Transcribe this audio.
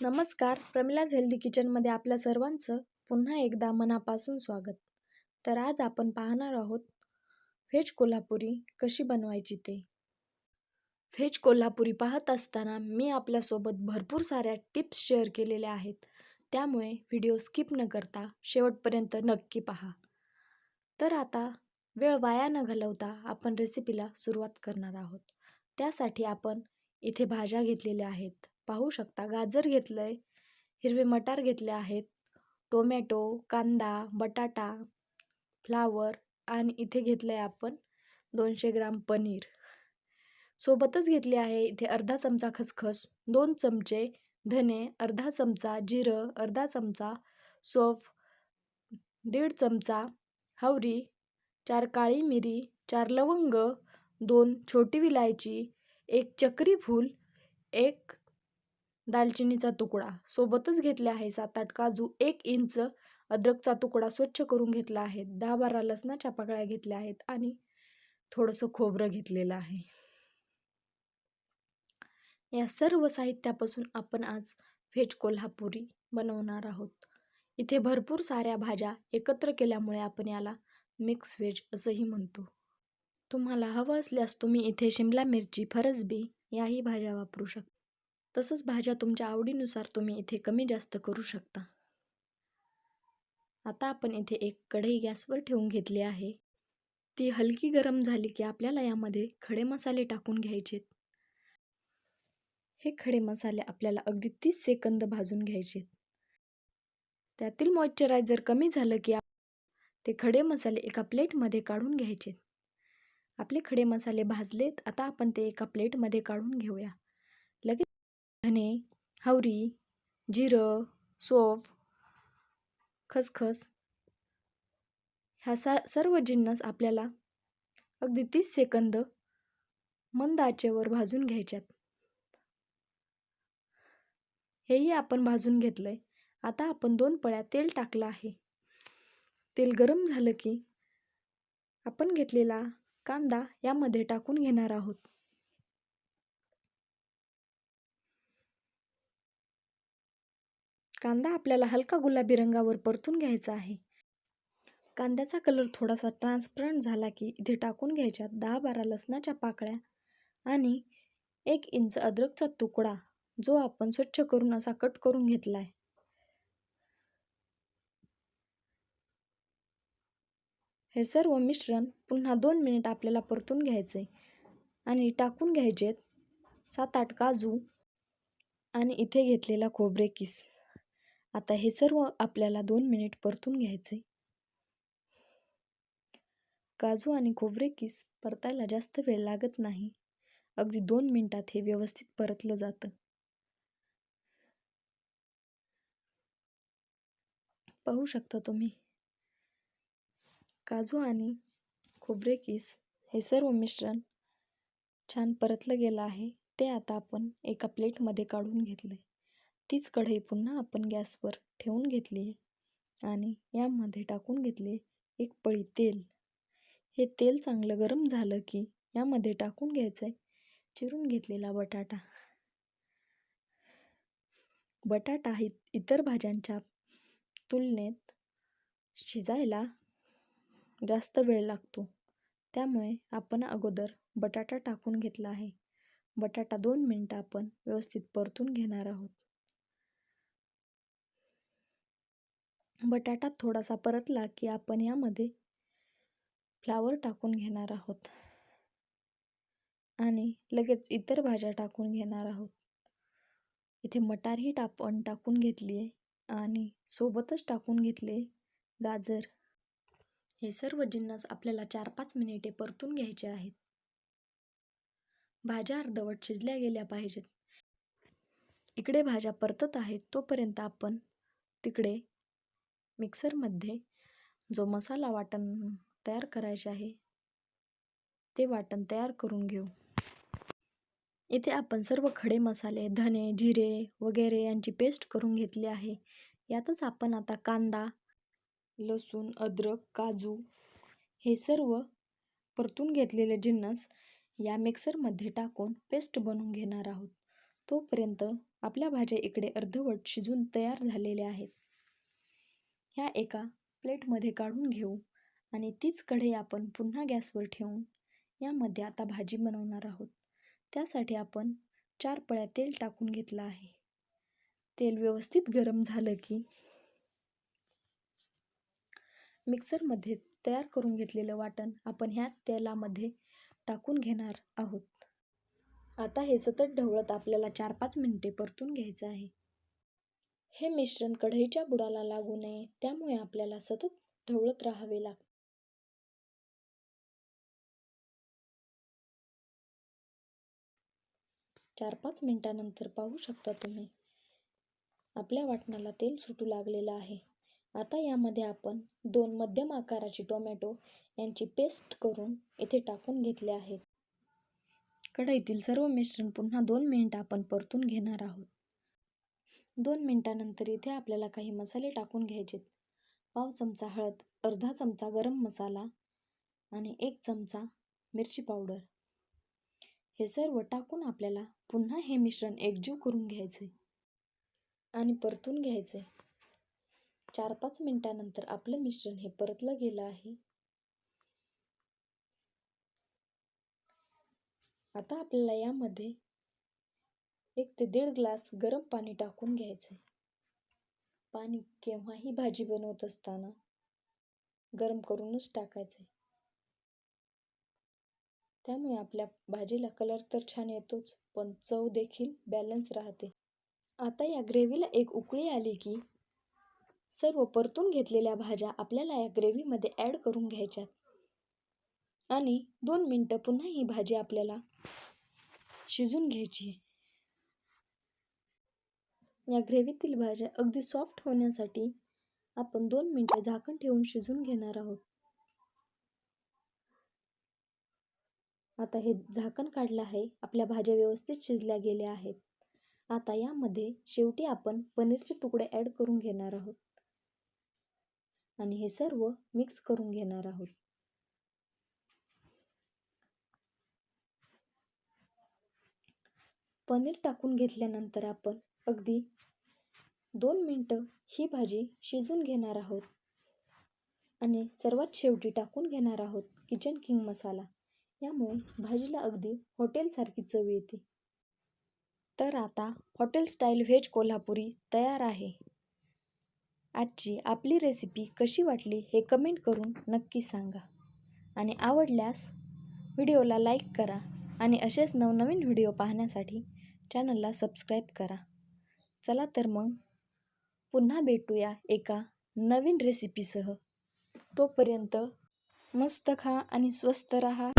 नमस्कार प्रमिलाज हेल्दी किचनमध्ये आपल्या सर्वांचं पुन्हा एकदा मनापासून स्वागत. तर आज आपण पाहणार आहोत व्हेज कोल्हापुरी कशी बनवायची ते. व्हेज कोल्हापुरी पाहत असताना मी आपल्यासोबत भरपूर साऱ्या टिप्स शेअर केलेल्या आहेत. त्यामुळे व्हिडिओ स्किप न करता शेवटपर्यंत नक्की पहा. तर आता वेळ वाया न घालवता आपण रेसिपीला सुरुवात करणार आहोत. त्यासाठी आपण इथे भाज्या घेतलेल्या आहेत. पाहू शकता. गाजर घेतलं आहे हिरवे मटार घेतले आहेत टोमॅटो कांदा बटाटा फ्लावर आणि इथे घेतलं आहे आपण दोनशे ग्राम पनीर. सोबतच घेतले आहे इथे अर्धा चमचा खसखस दोन चमचे धने अर्धा चमचा जिरं अर्धा चमचा सोफ दीड चमचा हवरी चार काळी मिरी चार लवंग दोन छोटी विलायची एक चक्री फूल एक दालचिनीचा तुकडा. सोबतच घेतले आहे सात आठ काजू एक इंच अद्रकचा तुकडा स्वच्छ करून घेतला आहे. दहा बारा लसणाच्या पाकळ्या घेतल्या आहेत आणि थोडंसं खोबरं घेतलेलं आहे. या सर्व साहित्यापासून आपण आज व्हेज कोल्हापुरी बनवणार आहोत. इथे भरपूर साऱ्या भाज्या एकत्र केल्यामुळे आपण याला मिक्स व्हेज असंही म्हणतो. तुम्हाला हवं असल्यास तुम्ही इथे शिमला मिरची फरसबी याही भाज्या वापरू शकता. तसंच भाज्या तुमच्या आवडीनुसार तुम्ही इथे कमी जास्त करू शकता. आता आपण इथे एक कढई गॅसवर ठेवून घेतली आहे. ती हलकी गरम झाली की आपल्याला यामध्ये खडे मसाले टाकून घ्यायचेत. हे खडे मसाले आपल्याला अगदी तीस सेकंद भाजून घ्यायचे त्यातील मॉइश्चरायझर कमी झालं की ते खडे मसाले एका प्लेटमध्ये काढून घ्यायचे आपले खडे मसाले भाजलेत आता आपण ते एका प्लेटमध्ये काढून घेऊया. धने हवरी जिरं सोफ खसखस ह्या सा सर्व जिन्नस आपल्याला अगदी तीस सेकंद मंद आचेवर भाजून घ्यायच्यात. हेही आपण भाजून घेतलंय. आता आपण दोन पळ्या तेल टाकलं आहे. तेल गरम झालं की आपण घेतलेला कांदा यामध्ये टाकून घेणार आहोत. कांदा आपल्याला हलका गुलाबी रंगावर परतून घ्यायचा आहे. कांद्याचा कलर थोडासा ट्रान्सपरंट झाला की इथे टाकून घ्यायच्यात दहा बारा लसणाच्या पाकळ्या आणि एक इंच अद्रकचा तुकडा जो आपण स्वच्छ करून असा कट करून घेतला आहे हे सर्व मिश्रण पुन्हा दोन मिनिट आपल्याला परतून घ्यायचे आणि टाकून घ्यायचेत सात आठ काजू आणि इथे घेतलेला खोबरे किस. आता हे सर्व आपल्याला दोन मिनिट परतून घ्यायचे. काजू आणि खोबरे किस परतायला जास्त वेळ लागत नाही. अगदी दोन मिनिटात हे व्यवस्थित परतलं जातं. पाहू शकता तुम्ही. काजू आणि खोबरे किस हे सर्व मिश्रण छान परतलं गेलं आहे. ते आता आपण एका प्लेटमध्ये काढून घेतले तीच कढई पुन्हा आपण गॅसवर ठेवून घेतली आणि यामध्ये टाकून घेतले एक पळी तेल. हे तेल चांगलं गरम झालं की यामध्ये टाकून घ्यायचं आहे चिरून घेतलेला बटाटा. बटाटा ही इतर भाज्यांच्या तुलनेत शिजायला जास्त वेळ लागतो. त्यामुळे आपण अगोदर बटाटा टाकून घेतला आहे. बटाटा दोन मिनटं आपण व्यवस्थित परतून घेणार आहोत. बटाटा थोडासा परतला की आपण यामध्ये फ्लावर टाकून घेणार आहोत. आणि लगेच इतर भाज्या टाकून घेणार आहोत. इथे मटारही टापण टाकून घेतली आहे. आणि सोबतच टाकून घेतले गाजर. हे सर्व जिन्नस आपल्याला चार पाच मिनिटे परतून घ्यायचे आहेत. भाज्या अर्धवट शिजल्या गेल्या पाहिजेत. इकडे भाज्या परतत आहेत तोपर्यंत आपण तिकडे मिक्सरमध्ये जो मसाला वाटण तयार करायचे आहे ते वाटण तयार करून घेऊ. इथे आपण सर्व खडे मसाले धने जिरे वगैरे यांची पेस्ट करून घेतली आहे. यातच आपण आता कांदा लसूण अद्रक काजू हे सर्व परतून घेतलेले जिन्नस या मिक्सरमध्ये टाकून पेस्ट बनवून घेणार आहोत. तोपर्यंत आपल्या भाज्या इकडे अर्धवट शिजून तयार झालेल्या आहेत. ह्या एका प्लेटमध्ये काढून घेऊ आणि तीच कढई आपण पुन्हा गॅसवर ठेवून यामध्ये आता भाजी बनवणार आहोत. त्यासाठी आपण चार पळ्या तेल टाकून घेतलं आहे. तेल व्यवस्थित गरम झालं की मिक्सरमध्ये तयार करून घेतलेलं वाटण आपण ह्या तेलामध्ये टाकून घेणार आहोत. आता हे सतत ढवळत आपल्याला चार पाच मिनिटे परतून घ्यायचं आहे. हे मिश्रण कढईच्या बुडाला लागू नये त्यामुळे आपल्याला सतत ढवळत राहावे लागते. चार पाच मिनिटानंतर पाहू शकता तुम्ही आपल्या वाटणाला तेल सुटू लागलेलं आहे. आता यामध्ये आपण दोन मध्यम आकाराची टोमॅटो यांची पेस्ट करून इथे टाकून घेतले आहेत. कढईतील सर्व मिश्रण पुन्हा दोन मिनिट आपण परतून घेणार आहोत. दोन मिनटानंतर इथे आपल्याला काही मसाले टाकून घ्यायचेत. पाव चमचा हळद अर्धा चमचा गरम मसाला आणि एक चमचा मिरची पावडर. हे सर्व टाकून आपल्याला पुन्हा हे मिश्रण एकजीव करून घ्यायचे आणि परतून घ्यायचे. चार पाच मिनटानंतर आपलं मिश्रण हे परतलं गेलं आहे. आता आपल्याला यामध्ये एक ते दीड ग्लास गरम पाणी टाकून घ्यायचे. पाणी केव्हाही भाजी बनवत असताना गरम करूनच टाकायचे. त्यामुळे आपल्या भाजीला कलर तर छान येतोच पण चव देखील बॅलन्स राहते. आता या ग्रेव्हीला एक उकळी आली की सर्व परतून घेतलेल्या भाज्या आपल्याला या ग्रेव्हीमध्ये ॲड करून घ्यायच्यात. आणि दोन मिनटं पुन्हा ही भाजी आपल्याला शिजून घ्यायची या ग्रेव्हीतील भाज्या अगदी सॉफ्ट होण्यासाठी आपण दोन मिनटे झाकण ठेवून शिजून घेणार आहोत. आता हे झाकण काढलं आहे. आपल्या भाज्या व्यवस्थित शिजल्या गेल्या आहेत. आता यामध्ये शेवटी आपण पनीरचे तुकडे ॲड करून घेणार आहोत. आणि हे सर्व मिक्स करून घेणार आहोत. पनीर टाकून घेतल्यानंतर आपण अगदी. दोन मिनटं ही भाजी शिजून घेणार आहोत. आणि सर्वात शेवटी टाकून घेणार आहोत किचन किंग मसाला यामुळे भाजीला अगदी हॉटेलसारखी चव येते. तर आता हॉटेल स्टाईल व्हेज कोल्हापुरी तयार आहे. आजची आपली रेसिपी कशी वाटली हे कमेंट करून नक्की सांगा. आणि आवडल्यास व्हिडिओला लाईक करा. आणि असेच नवनवीन व्हिडिओ पाहण्यासाठी चॅनलला सबस्क्राईब करा. चला तर मग पुन्हा भेटूया एका नवीन रेसिपीसह तोपर्यंत मस्त खा आणि स्वस्त रहा.